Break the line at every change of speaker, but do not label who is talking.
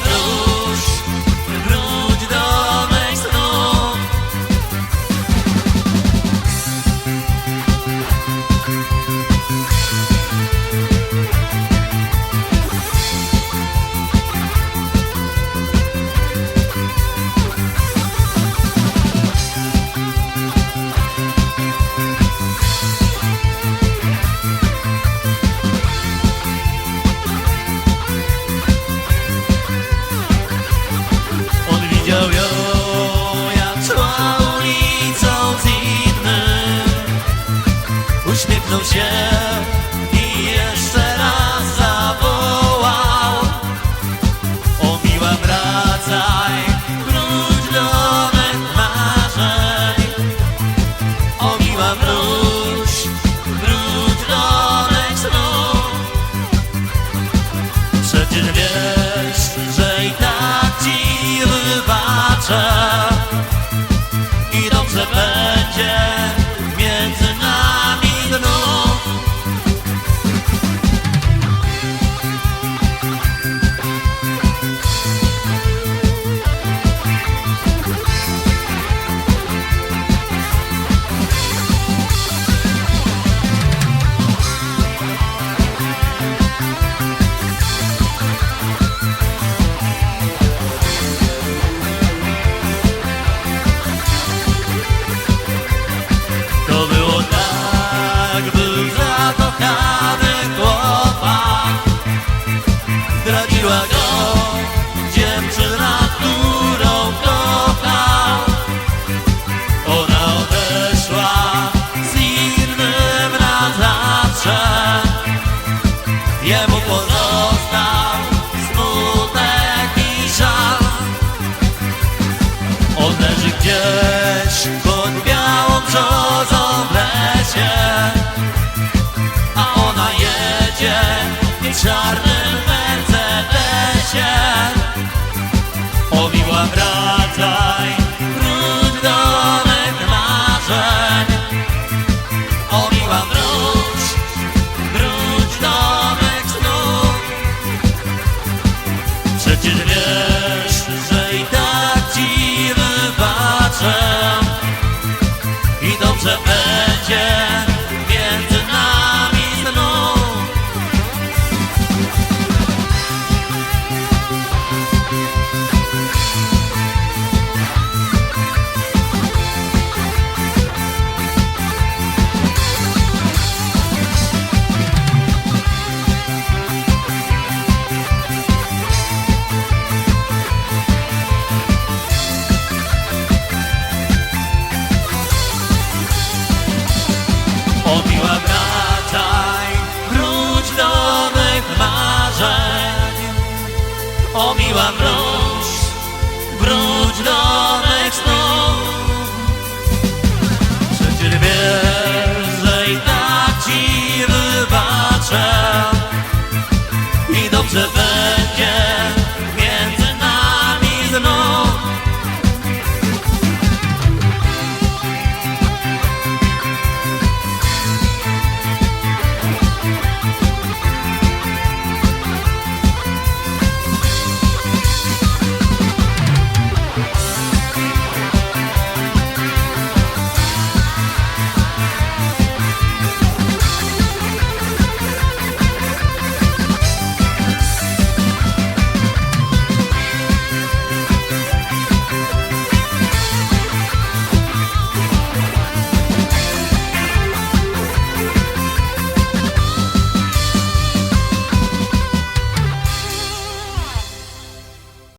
palavra. Zdradziła go dziewczyna, którą kochał Ona odeszła z innym na zawsze. Jemu pozostał smutek i żal. On leży gdzieś pod białą brzozą w lesie A ona jedzie czarnym obiła mróz, mróz.